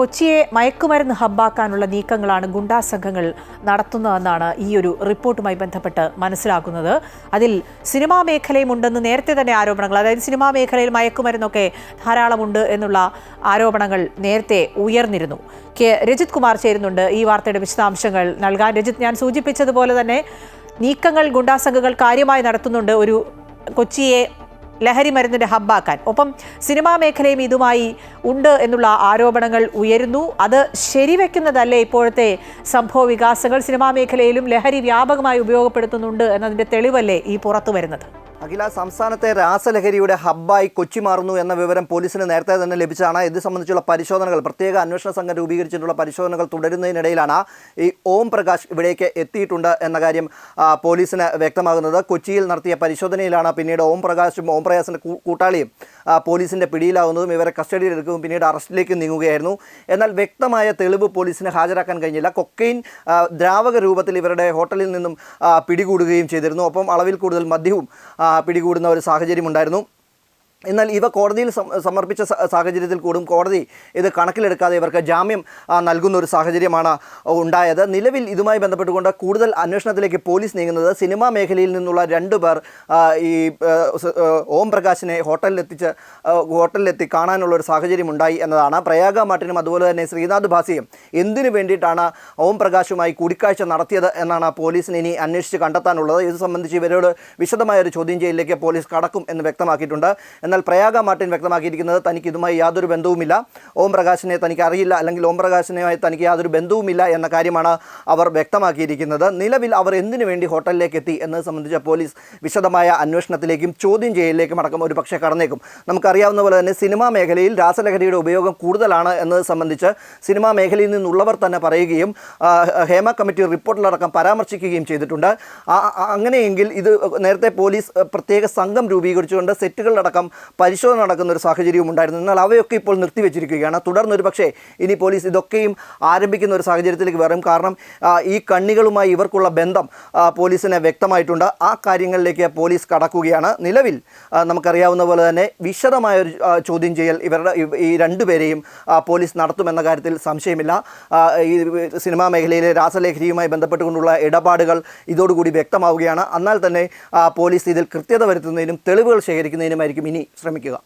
കൊച്ചിയെ മയക്കുമരുന്ന് ഹബ്ബാക്കാനുള്ള നീക്കങ്ങളാണ് ഗുണ്ടാ സംഘങ്ങൾ നടത്തുന്നതെന്നാണ് ഈ ഒരു റിപ്പോർട്ടുമായി ബന്ധപ്പെട്ട് മനസ്സിലാക്കുന്നത്. അതിൽ സിനിമാ മേഖലയും ഉണ്ടെന്ന് നേരത്തെ തന്നെ ആരോപണങ്ങൾ അതായത് സിനിമാ മേഖലയിൽ മയക്കുമരുന്നൊക്കെ ധാരാളമുണ്ട് എന്നുള്ള ആരോപണങ്ങൾ നേരത്തെ ഉയർന്നിരുന്നു. കെ. രജിത് കുമാർ ചേരുന്നുണ്ട് ഈ വാർത്തയുടെ വിശദാംശങ്ങൾ നൽകാൻ. രജിത് ഞാൻ സൂചിപ്പിച്ചതുപോലെ തന്നെ നീക്കങ്ങൾ ഗുണ്ടാ സംഘങ്ങൾ കാര്യമായി നടത്തുന്നുണ്ട്. ഒരു കൊച്ചിയെ ലഹരി മരുന്നിന്റെ ഹബ്ബാക്കാൻ. ഒപ്പം സിനിമാ മേഖലയും ഇതുമായി ഉണ്ട് എന്നുള്ള ആരോപണങ്ങൾ ഉയരുന്നു. അത് ശരിവെക്കുന്നതല്ലേ ഇപ്പോഴത്തെ സംഭവ വികാസങ്ങൾ? സിനിമാ മേഖലയിലും ലഹരി വ്യാപകമായി ഉപയോഗപ്പെടുത്തുന്നുണ്ട് എന്നതിന്റെ തെളിവല്ലേ ഈ പുറത്തു വരുന്നത് അഖില സംസ്ഥാനത്തെ രാസലഹരിയുടെ ഹബ്ബായി കൊച്ചി മാറുന്നു എന്ന വിവരം പോലീസിന് നേരത്തെ തന്നെ ലഭിച്ചാണ് ഇത് സംബന്ധിച്ചുള്ള പരിശോധനകൾ പ്രത്യേക അന്വേഷണ സംഘം രൂപീകരിച്ചിട്ടുള്ള പരിശോധനകൾ തുടരുന്നതിനിടയിലാണ് ഈ ഓം പ്രകാശ് ഇവിടേക്ക് എത്തിയിട്ടുണ്ട് എന്ന കാര്യം പോലീസിന് വ്യക്തമാകുന്നത്. കൊച്ചിയിൽ നടത്തിയ പരിശോധനയിലാണ് പിന്നീട് ഓം പ്രകാശും ഓം പ്രകാശിന്റെ കൂട്ടാളിയും പോലീസിന്റെ പിടിയിലാവുന്നതും ഇവരെ കസ്റ്റഡിയിലെടുക്കുകയും പിന്നീട് അറസ്റ്റിലേക്ക് നീങ്ങുകയായിരുന്നു. എന്നാൽ വ്യക്തമായ തെളിവ് പോലീസിന് ഹാജരാക്കാൻ കഴിഞ്ഞില്ല. കൊക്കൈൻ ദ്രാവക രൂപത്തിൽ ഇവരുടെ ഹോട്ടലിൽ നിന്നും പിടികൂടുകയും ചെയ്തിരുന്നു. ഒപ്പം അളവിൽ കൂടുതൽ മദ്യവും പിടികൂടുന്ന ഒരു സാഹചര്യം ഉണ്ടായിരുന്നു എന്നാൽ ഇവ കോടതിയിൽ സമർപ്പിച്ച സാഹചര്യത്തിൽ കൂടും. കോടതി ഇത് കണക്കിലെടുക്കാതെ ഇവർക്ക് ജാമ്യം നൽകുന്ന ഒരു സാഹചര്യമാണ് ഉണ്ടായത്. നിലവിൽ ഇതുമായി ബന്ധപ്പെട്ടുകൊണ്ട് കൂടുതൽ അന്വേഷണത്തിലേക്ക് പോലീസ് നീങ്ങുന്നത് സിനിമാ മേഖലയിൽ നിന്നുള്ള രണ്ടു പേർ ഈ ഓം പ്രകാശിനെ ഹോട്ടലിലെത്തിച്ച് ഹോട്ടലിലെത്തി കാണാനുള്ള ഒരു സാഹചര്യം ഉണ്ടായി എന്നതാണ്. പ്രയാഗ മാട്ടിനും അതുപോലെ തന്നെ ശ്രീനാഥ് ഭാസിയും എന്തിനു വേണ്ടിയിട്ടാണ് ഓം പ്രകാശുമായി കൂടിക്കാഴ്ച നടത്തിയത് എന്നാണ് പോലീസിന് ഇനി അന്വേഷിച്ച് കണ്ടെത്താനുള്ളത്. ഇത് സംബന്ധിച്ച് ഇവരോട് വിശദമായ ഒരു ചോദ്യം ചെയ്യലിലേക്ക് പോലീസ് കടക്കും എന്ന് വ്യക്തമാക്കിയിട്ടുണ്ട്. എന്നാൽ പ്രയാഗ മാർട്ടിൻ വ്യക്തമാക്കിയിരിക്കുന്നത് തനിക്ക് ഇതുമായി യാതൊരു ബന്ധവുമില്ല. ഓം പ്രകാശിനെ തനിക്ക് അറിയില്ല അല്ലെങ്കിൽ ഓം പ്രകാശിനുമായി തനിക്ക് യാതൊരു ബന്ധവുമില്ല എന്ന കാര്യമാണ് അവർ വ്യക്തമാക്കിയിരിക്കുന്നത്. നിലവിൽ അവർ എന്തിനു വേണ്ടി ഹോട്ടലിലേക്ക് എത്തി എന്നത് സംബന്ധിച്ച പോലീസ് വിശദമായ അന്വേഷണത്തിലേക്കും ചോദ്യം ചെയ്യലിലേക്കും അടക്കം ഒരു പക്ഷേ കടന്നേക്കും. നമുക്കറിയാവുന്ന പോലെ തന്നെ സിനിമാ മേഖലയിൽ രാസലഹരിയുടെ ഉപയോഗം കൂടുതലാണ് എന്നത് സംബന്ധിച്ച് സിനിമാ മേഖലയിൽ നിന്നുള്ളവർ തന്നെ പറയുകയും ഹേമ കമ്മിറ്റി റിപ്പോർട്ടിലടക്കം പരാമർശിക്കുകയും ചെയ്തിട്ടുണ്ട്. അങ്ങനെയെങ്കിൽ ഇത് നേരത്തെ പോലീസ് പ്രത്യേക സംഘം രൂപീകരിച്ചുകൊണ്ട് സെറ്റുകളിലടക്കം പരിശോധന നടക്കുന്ന ഒരു സാഹചര്യവും ഉണ്ടായിരുന്നു. എന്നാൽ അവയൊക്കെ ഇപ്പോൾ നിർത്തിവെച്ചിരിക്കുകയാണ് തുടർന്ന് ഒരു പക്ഷേ ഇനി പോലീസ് ഇതൊക്കെയും ആരംഭിക്കുന്ന ഒരു സാഹചര്യത്തിലേക്ക് വരും. കാരണം ഈ കണ്ണികളുമായി ഇവർക്കുള്ള ബന്ധം പോലീസിനെ വ്യക്തമായിട്ടുണ്ട്. ആ കാര്യങ്ങളിലേക്ക് പോലീസ് കടക്കുകയാണ്. നിലവിൽ നമുക്കറിയാവുന്ന പോലെ തന്നെ വിശദമായ ഒരു ചോദ്യം ചെയ്യൽ ഇവരുടെ ഈ രണ്ടുപേരെയും പോലീസ് നടത്തുമെന്ന കാര്യത്തിൽ സംശയമില്ല. ഈ സിനിമാ മേഖലയിലെ രാസലേഖരിയുമായി ബന്ധപ്പെട്ടുകൊണ്ടുള്ള ഇടപാടുകൾ ഇതോടുകൂടി വ്യക്തമാവുകയാണ്. എന്നാൽ തന്നെ പോലീസ് ഇതിൽ കൃത്യത വരുത്തുന്നതിനും തെളിവുകൾ ശേഖരിക്കുന്നതിനുമായിരിക്കും ഇനി ശ്രമിക്കുക.